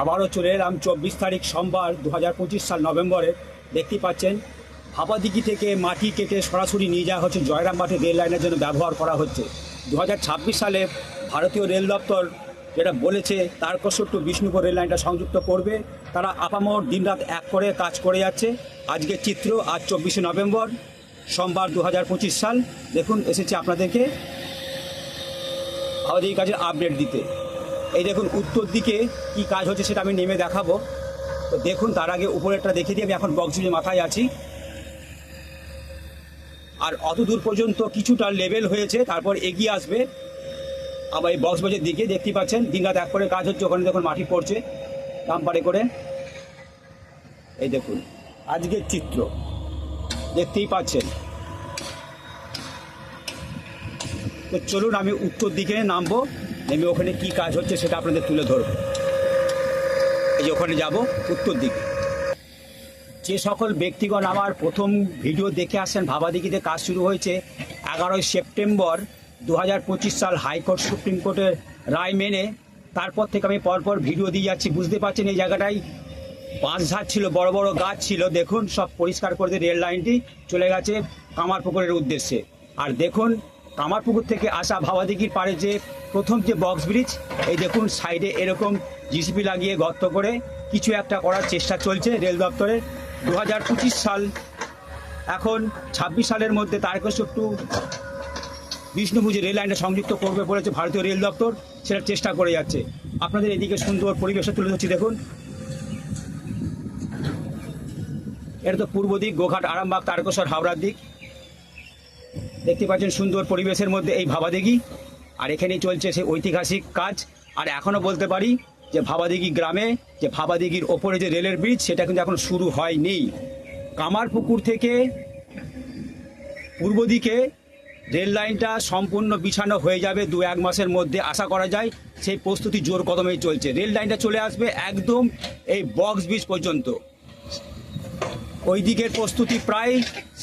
আবারও চলে এলাম চব্বিশ তারিখ সোমবার দু হাজার পঁচিশ সাল নভেম্বরে। দেখতে পাচ্ছেন, হাপাদিঘি থেকে মাটি কেটে সরাসরি নিয়ে যাওয়া হচ্ছে, জয়রাম মাঠে রেল লাইনের জন্য ব্যবহার করা হচ্ছে। দু হাজার ছাব্বিশ সালে ভারতীয় রেল দপ্তর যেটা বলেছে তারকসর টু বিষ্ণুপুর রেল লাইনটা সংযুক্ত করবে। তারা আপামর দিনরাত এক করে কাজ করে যাচ্ছে। আজকের চিত্র আজ চব্বিশে নভেম্বর, সোমবার দু হাজার পঁচিশ সাল। দেখুন, এসেছে আপনাদেরকে আমাদের এই কাজের আপডেট দিতে। এই দেখুন, উত্তর দিকে কি কাজ হচ্ছে সেটা আমি নেমে দেখাবো। তো দেখুন, তার আগে উপরেরটা দেখে দিয়ে আমি এখন বক্সবিজে মাথায় আছি। আর অত দূর পর্যন্ত কিছুটা লেভেল হয়েছে, তারপর এগিয়ে আসবে। আবার এই বক্স বক্সবাজের দিকে দেখতে পাচ্ছেন, দিনরাত এক করে কাজ হচ্ছে, ওখানে দেখুন মাটি পড়ছে ডাম্পারে করে। এই দেখুন, আজকের চিত্র, দেখতেই পাচ্ছেন। তো চলুন, আমি উত্তর দিকে নামবো। নেমে ওখানে কি কাজ হচ্ছে সেটা আপনাদের তুলে ধরবো। এই যে ওখানে যাব, উত্তর দিকে। যে সকল ব্যক্তিগণ আমার প্রথম ভিডিও দেখে আসেন, ভাবাদিঘিতে কাজ শুরু হয়েছে এগারোই সেপ্টেম্বর দু হাজার পঁচিশ সাল হাইকোর্ট, সুপ্রিম কোর্টের রায় মেনে তারপর থেকে আমি পরপর ভিডিও দিয়ে যাচ্ছি। বুঝতে পারছেন এই জায়গাটায় বাঁশঝাড় ছিল, বড় বড় গাছ ছিল, দেখুন সব পরিষ্কার করে দিয়ে রেল লাইনটি চলে গেছে কামারপুকুরের উদ্দেশ্যে। আর দেখুন কামারপুকুর থেকে আসা ভাবাদিঘির পাড়ে যে প্রথম যে বক্স ব্রিজ এই দেখুন সাইডে এরকম জিসিপি লাগিয়ে গর্ত করে কিছু একটা করার চেষ্টা চলছে রেল দপ্তরের। দু হাজার পঁচিশ সাল, এখন ছাব্বিশ সালের মধ্যে তারকেশ্বর টু বিষ্ণুপুর রেল লাইনটা সংযুক্ত করবে বলেছে ভারতীয় রেল দপ্তর সেটার চেষ্টা করে যাচ্ছে। আপনাদের এদিকে সুন্দর পরিবেশে তুলে ধরছি, দেখুন। এটা তো পূর্ব দিক, গোঘাট, আরামবাগ, তারকেশ্বর, হাওড়ার দিক। দেখতে পাচ্ছেন সুন্দর পরিবেশের মধ্যে এই ভাবাদিঘি। আর এখানেই চলছে সেই ঐতিহাসিক কাজ। আর এখনও বলতে পারি যে ভাবাদিঘি গ্রামে যে ভাবাদিঘির ওপরে যে রেলের ব্রিজ সেটা কিন্তু এখন শুরু হয়নি। কামারপুকুর থেকে পূর্ব দিকে রেল লাইনটা সম্পূর্ণ বিছানো হয়ে যাবে দু এক মাসের মধ্যে, আশা করা যায় সেই প্রস্তুতি জোর কদমেই চলছে। রেল লাইনটা চলে আসবে একদম এই বক্স ব্রিজ পর্যন্ত। ওই দিকের প্রস্তুতি প্রায়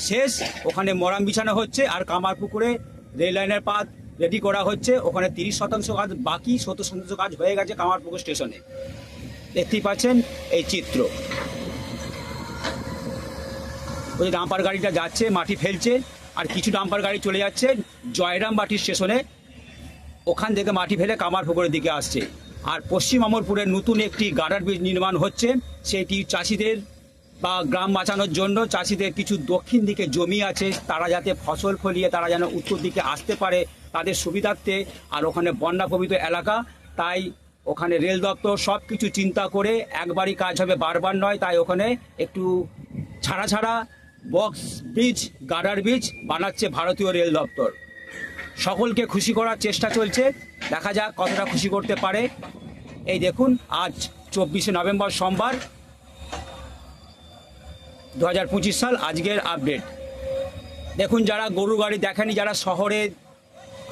শেষ। ওখানে মরাম বিছানো হচ্ছে আর কামারপুকুরে রেল লাইনের পাত রেডি করা হচ্ছে। ওখানে তিরিশ শতাংশ কাজ বাকি, সত্তর শতাংশ কাজ হয়ে গেছে কামারপুকুর স্টেশনে। দেখতেই পাচ্ছেন এই চিত্র। ওই ডাম্পার গাড়িটা যাচ্ছে, মাটি ফেলছে আর কিছু ডাম্পার গাড়ি চলে যাচ্ছে জয়রাম বাটি স্টেশনে। ওখান থেকে মাটি ফেলে কামারপুকুরের দিকে আসছে। আর পশ্চিম আমরপুরের নতুন একটি গার্ডার ব্রিজ নির্মাণ হচ্ছে। সেটি চাষিদের বা গ্রাম বাঁচানোর জন্য চাষিদের কিছু দক্ষিণ দিকে জমি আছে, তারা যাতে ফসল ফলিয়ে তারা যেন উত্তর দিকে আসতে পারে, তাদের সুবিধার্থে। আর ওখানে বন্যা প্রভৃত এলাকা, তাই ওখানে রেল দপ্তর সব কিছু চিন্তা করে একবারই কাজ হবে, বারবার নয়, তাই ওখানে একটু ছাড়া ছাড়া বক্স ব্রিজ, গাডার ব্রিজ বানাচ্ছে ভারতীয় রেল দপ্তর। সকলকে খুশি করার চেষ্টা চলছে, দেখা যাক কতটা খুশি করতে পারে। এই দেখুন, আজ চব্বিশে নভেম্বর সোমবার দু হাজার পঁচিশ সাল আজকের আপডেট দেখুন, যারা গরু গাড়ি দেখেনি, যারা শহরে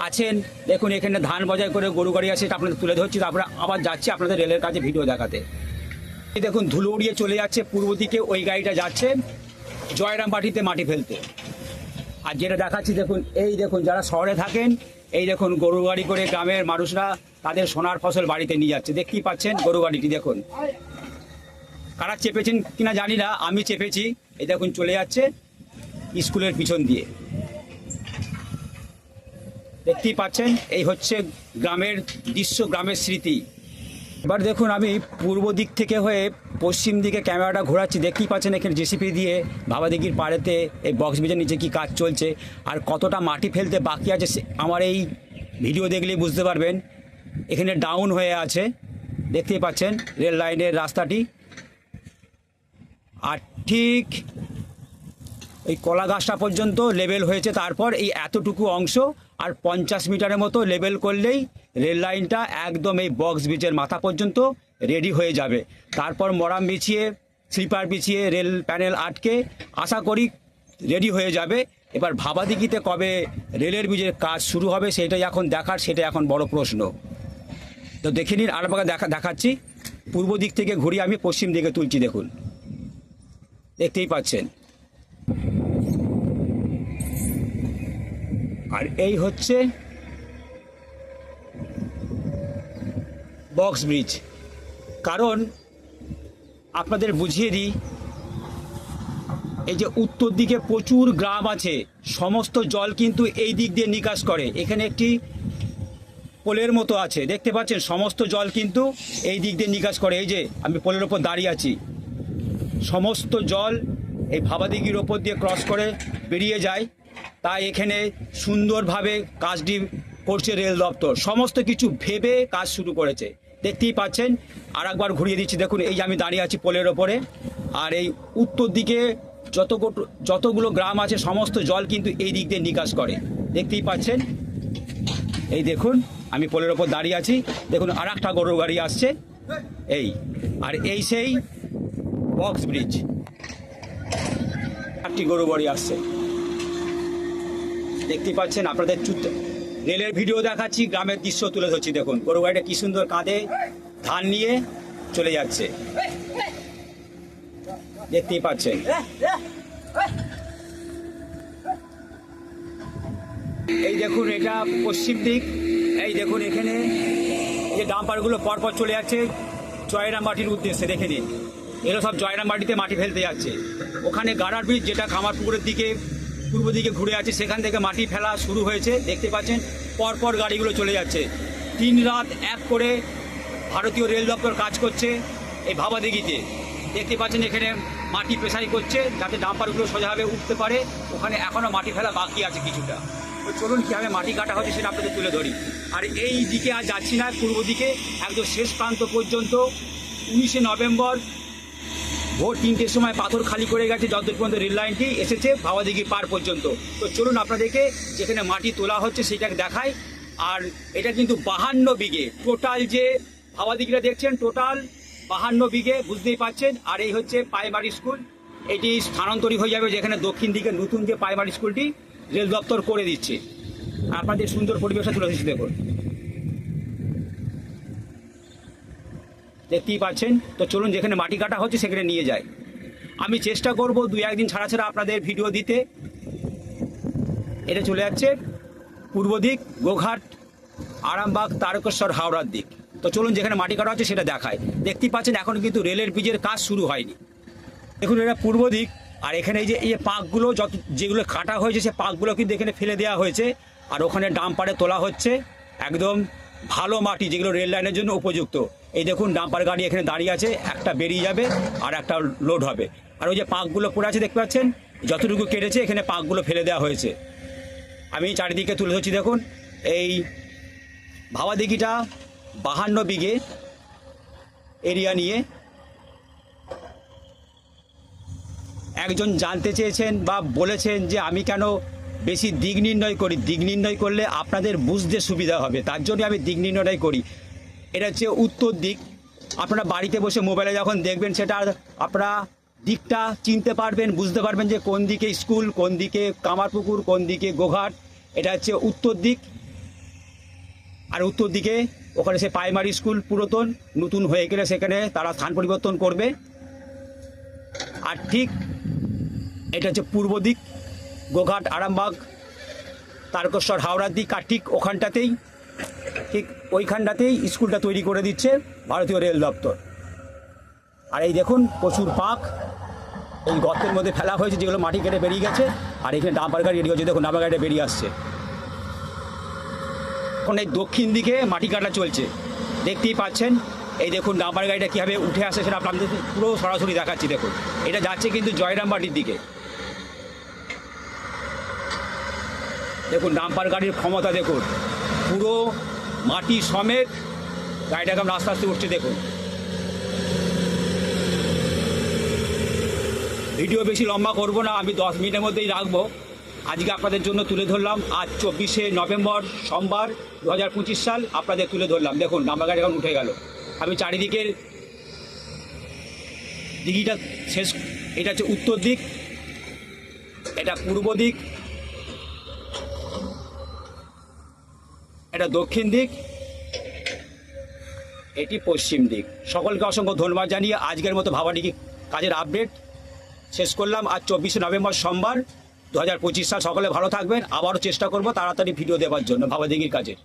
আছেন, দেখুন, এখানে ধান বজায় করে গরু গাড়ি আছে আপনাদের তুলে ধরছি, তারপরে আবার যাচ্ছি আপনাদের রেলের কাছে ভিডিও দেখাতে। দেখুন, ধুলো উড়িয়ে চলে যাচ্ছে, পূর্ব দিকে ওই গাড়িটা যাচ্ছে জয়রাম বাটিতে মাটি ফেলতে। আর যেটা দেখাচ্ছি, দেখুন, এই দেখুন, যারা শহরে থাকেন, এই দেখুন গরু গাড়ি করে গ্রামের মানুষরা তাদের সোনার ফসল বাড়িতে নিয়ে যাচ্ছে। দেখতেই পাচ্ছেন গরু গাড়িটি, দেখুন। কারা চেপেছেন কিনা জানি না, আমি চেপেছি। এই দেখুন, চলে যাচ্ছে স্কুলের পিছন দিয়ে। দেখতেই পাচ্ছেন, এই হচ্ছে গ্রামের দৃশ্য, গ্রামের স্মৃতি। এবার দেখুন, আমি পূর্ব দিক থেকে হয়ে পশ্চিম দিকে ক্যামেরাটা ঘোরাচ্ছি। দেখতেই পাচ্ছেন এখানে জেসিপি দিয়ে ভাবাদিঘির পাড়েতে এই বক্স ব্রিজের নিচে কি কাজ চলছে আর কতটা মাটি ফেলতে বাকি আছে আমার এই ভিডিও দেখলেই বুঝতে পারবেন। এখানে ডাউন হয়ে আছে, দেখতেই পাচ্ছেন রেল লাইনের রাস্তাটি। আর ঠিক এই কলা গাছটা পর্যন্ত লেবেল হয়েছে। তারপর এই এতটুকু অংশ আর পঞ্চাশ মিটারের মতো লেবেল করলেই রেল লাইনটা একদম এই বক্স ব্রিজের মাথা পর্যন্ত রেডি হয়ে যাবে। তারপর মরাম বিছিয়ে স্লিপার বিছিয়ে রেল প্যানেল আটকে আশা করি রেডি হয়ে যাবে। এবার ভাবাদিঘিতে কবে রেলের ব্রিজের কাজ শুরু হবে সেটাই এখন দেখার সেটা এখন বড় প্রশ্ন। তো দেখে নিন, আর দেখা, দেখাচ্ছি। পূর্ব দিক থেকে ঘুরিয়ে আমি পশ্চিম দিকে তুলছি, দেখুন। দেখতেই পাচ্ছেন। আর এই হচ্ছে বক্স ব্রিজ কারণ আপনাদের বুঝিয়ে দিই, এই যে উত্তর দিকে প্রচুর গ্রাম আছে, সমস্ত জল কিন্তু এই দিক দিয়ে নিকাশ করে। এখানে একটি পোলের মতো আছে, দেখতে পাচ্ছেন? সমস্ত জল কিন্তু এই দিক দিয়ে নিকাশ করে। এই যে, আমি পোলের ওপর দাঁড়িয়ে আছি। সমস্ত জল এই ভাবাদিঘির ওপর দিয়ে ক্রস করে বেরিয়ে যায়। তাই এখানে সুন্দরভাবে কাজটি করছে রেল দপ্তর। সমস্ত কিছু ভেবে কাজ শুরু করেছে। দেখতেই পাচ্ছেন আর একবার ঘুরিয়ে দিচ্ছি। দেখুন, এই যে আমি দাঁড়িয়ে আছি পোলের ওপরে। আর এই উত্তর দিকে যত যতগুলো গ্রাম আছে, সমস্ত জল কিন্তু এই দিক দিয়ে নিকাশ করে। দেখতেই পাচ্ছেন? এই দেখুন, আমি পোলের ওপর দাঁড়িয়ে আছি। দেখুন আর একটা গরুর গাড়ি আসছে। এই, আর এই সেই বক্স ব্রিজ একটি গরু বাড়ি আসছে। দেখতে পাচ্ছেন আপনাদের রেলের ভিডিও দেখাচ্ছি, গ্রামের দৃশ্য তুলে ধরছি, দেখুন। গরু গাড়িটা কি সুন্দর কাঁধে ধান নিয়ে চলে যাচ্ছে। দেখতেই পাচ্ছেন। এই দেখুন, এটা পশ্চিম দিক। এই দেখুন, এখানে যে ডাম্পারগুলো পরপর চলে যাচ্ছে জয়রাম মাটির উদ্দেশ্যে, দেখে নিন। এগুলো সব জয়রাম মাটিতে মাটি ফেলতে যাচ্ছে। ওখানে গাড়ার ব্রিজ, যেটা কামারপুকুরের দিকে, পূর্ব দিকে ঘুরে আছে, সেখান থেকে মাটি ফেলা শুরু হয়েছে। দেখতে পাচ্ছেন, পরপর গাড়িগুলো চলে যাচ্ছে। তিন রাত এক করে ভারতীয় রেল দপ্তর কাজ করছে এই ভাবাদিঘিতে দেখতে পাচ্ছেন, এখানে মাটি পেশাই করছে, যাতে ডাম্পারগুলো সোজাভাবে উঠতে পারে। ওখানে এখনও মাটি ফেলা বাকি আছে কিছুটা। তো চলুন, কীভাবে মাটি কাটা হচ্ছে সেটা আপনাদের তুলে ধরি। আর এই দিকে আর যাচ্ছি না, পূর্ব দিকে, একদম শেষ প্রান্ত পর্যন্ত। উনিশে নভেম্বর ভোর তিনটের সময় পাথর খালি করে গেছে যতদূর পর্যন্ত রেল লাইনটি এসেছে ভাবাদিঘি পার পর্যন্ত। তো চলুন আপনাদেরকে যেখানে মাটি তোলা হচ্ছে সেটাকে দেখাই। আর এটা কিন্তু বাহান্ন বিঘে। টোটাল যে ভাবাদিঘিটা দেখছেন, টোটাল বাহান্ন বিঘে, বুঝতেই পাচ্ছেন। আর এই হচ্ছে প্রাইমারি স্কুল। এটি স্থানান্তরিত হয়ে যাবে যেখানে দক্ষিণ দিকে নতুন যে প্রাইমারি স্কুলটি রেল দপ্তর করে দিচ্ছে। আপনাদের সুন্দর পরিবেশটা তুলে দিচ্ছে দেখুন। দেখতেই পাচ্ছেন। তো চলুন যেখানে মাটি কাটা হচ্ছে সেখানে নিয়ে যায় আমি চেষ্টা করব দুই একদিন ছাড়া ছাড়া আপনাদের ভিডিও দিতে। এটা চলে যাচ্ছে পূর্ব দিক, গোঘাট, আরামবাগ, তারকেশ্বর, হাওড়ার দিক। তো চলুন যেখানে মাটি কাটা হচ্ছে সেটা দেখায় দেখতেই পাচ্ছেন এখন কিন্তু রেলের ব্রিজের কাজ শুরু হয়নি। দেখুন এটা পূর্ব দিক, আর এখানে এই যে, এই পাকগুলো যত, যেগুলো কাটা হয়েছে সে পাকগুলো কিন্তু এখানে ফেলে দেওয়া হয়েছে। আর ওখানে ডাম্পারে তোলা হচ্ছে। একদম ভালো মাটি যেগুলো রেল লাইনের জন্য উপযুক্ত। এই দেখুন ডাম্পার গাড়ি এখানে দাঁড়িয়ে আছে, একটা বেরিয়ে যাবে আর একটা লোড হবে। আর ওই যে পাকগুলো পড়ে আছে, দেখতে পাচ্ছেন? যতটুকু কেটেছে, এখানে পাকগুলো ফেলে দেওয়া হয়েছে। আমি চারিদিকে তুলে ধরছি, দেখুন। এই ভাবাদিঘিটা বাহান্ন বিঘে এরিয়া নিয়ে একজন জানতে চেয়েছেন বা বলেছেন যে আমি কেন বেশি দিক নির্ণয় করি দিক নির্ণয় করলে আপনাদের বুঝতে সুবিধা হবে। তার জন্য আমি দিক নির্ণয়টাই করি। এটা হচ্ছে উত্তর দিক। আপনারা বাড়িতে বসে মোবাইলে যখন দেখবেন সেটা আপনারা দিকটা চিনতে পারবেন, বুঝতে পারবেন যে কোন দিকে স্কুল, কোন দিকে কামারপুকুর, কোন দিকে গোঘাট। এটা হচ্ছে উত্তর দিক। আর উত্তর দিকে ওখানে সে প্রাইমারি স্কুল পুরাতন, নতুন হয়ে গেলে সেখানে তারা স্থান পরিবর্তন করবে। আর ঠিক এটা হচ্ছে পূর্ব দিক। গোঘাট, আরামবাগ, তারকেশ্বর হাওড়ার দিক, আর ঠিক ওখানটাতেই, ঠিক ওইখানটাতেই স্কুলটা তৈরি করে দিচ্ছে ভারতীয় রেল দপ্তর। আর এই দেখুন, প্রচুর পাক। এই গর্তের মধ্যে ফেলা হয়েছে যেগুলো মাটি কেটে বেরিয়ে গেছে, আর এখানে ডাম্পার গাড়ি রেডি হচ্ছে। দেখুন, ডাম্পার গাড়িটা বেরিয়ে আসছে। এখন এই দক্ষিণ দিকে মাটি কাটা চলছে। দেখতেই পাচ্ছেন, এই দেখুন, ডাম্পার গাড়িটা কীভাবে উঠে আসে সেটা আপনাদের পুরো সরাসরি দেখাচ্ছি। দেখুন, এটা যাচ্ছে কিন্তু জয়রামবাটির দিকে। দেখুন, ডাম্পার গাড়ির ক্ষমতা দেখুন। পুরো মাটি সমেত গাড়িটা কেমন আস্তে আস্তে উঠছে দেখুন। ভিডিও বেশি লম্বা করব না, আমি দশ মিনিটের মধ্যেই রাখব। আজকে আপনাদের জন্য তুলে ধরলাম, আজ চব্বিশে নভেম্বর সোমবার দু হাজার পঁচিশ সাল আপনাদের তুলে ধরলাম। দেখুন, ডাম্পার গাড়ি এখন উঠে গেল। আমি চারিদিকের দিঘিটা শেষ, এটা হচ্ছে উত্তর দিক, এটা পূর্ব দিক এটা দক্ষিণ দিক, এটি পশ্চিম দিক। সকলকে অসংখ্য ধন্যবাদ জানিয়ে আজকের মতো ভাবানিকি কাজের আপডেট শেষ করলাম। আজ চব্বিশে নভেম্বর সোমবার দু হাজার পঁচিশ সাল। সকলে ভালো থাকবেন। আবারও চেষ্টা করব তাড়াতাড়ি ভিডিও দেওয়ার জন্য ভাবাদিঘির কাজের